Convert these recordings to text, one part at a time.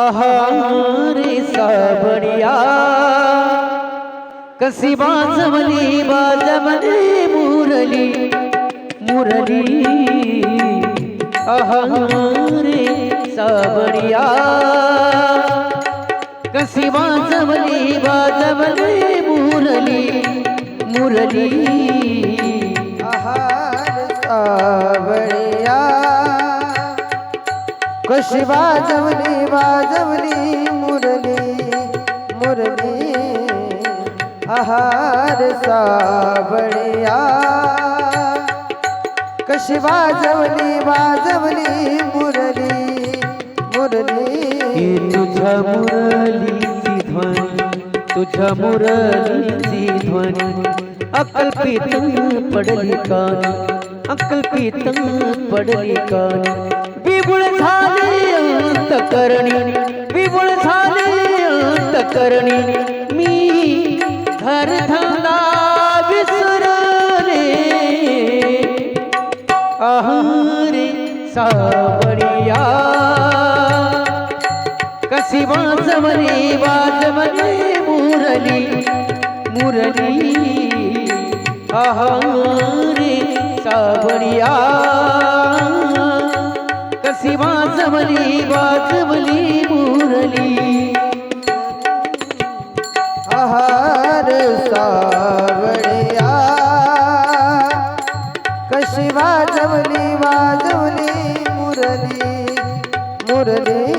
आहारे साबडिया कसी बाजवली बाजवली मुरली मुरली. आहारे साबडिया कसी बाजवली बाजवली मुरली मुरली. कशी वाजवली वाजवली मुरली मुरली. आहार सावळिया कशी वाजवली वाजवली मुरली मुरली. तुझ्या मुरलीची ध्वनी तुझ्या मुरलीची ध्वनी. अकल्पित पडली कान अकल्पित पडली कान. बिबुळ झाले अंतकरणी विपुळ झाले अंतकरणी मी घर धंदा विसरले. आहारे सावरिया. कशी वाजवली वाजवली मुरली मुरली. आहारे वाजवली वाजवली मुरली. आहार सावळ्या कशी वाजवली वाजवली मुरली मुरली.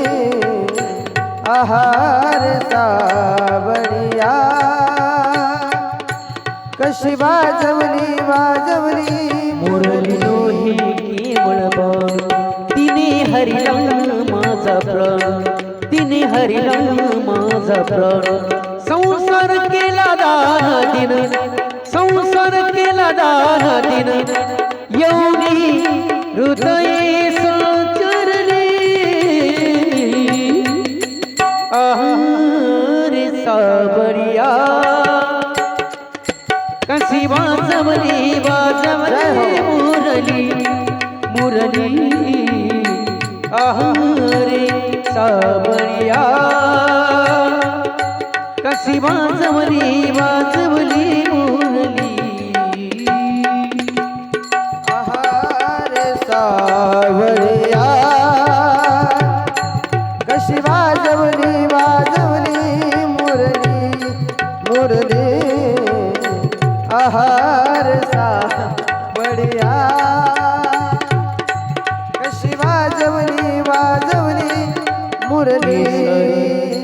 आहार सावळ्या कशी वाजवली वाजवली मुरली. लोही केवळ बाण माझा प्राण. तिने हरिला माझा प्राण. संसार केला दान दिन. संसार केला दान दिन. येऊनी हृदय संचरले. आहार साबरिया कशी वाजवली वाजवली मुरली. मुरली. आहारे साबरिया कशी वाजवली वाजवली मुरली। आहार सावळिया कशी वाजवली वाजवली मुरली मुरली। आहार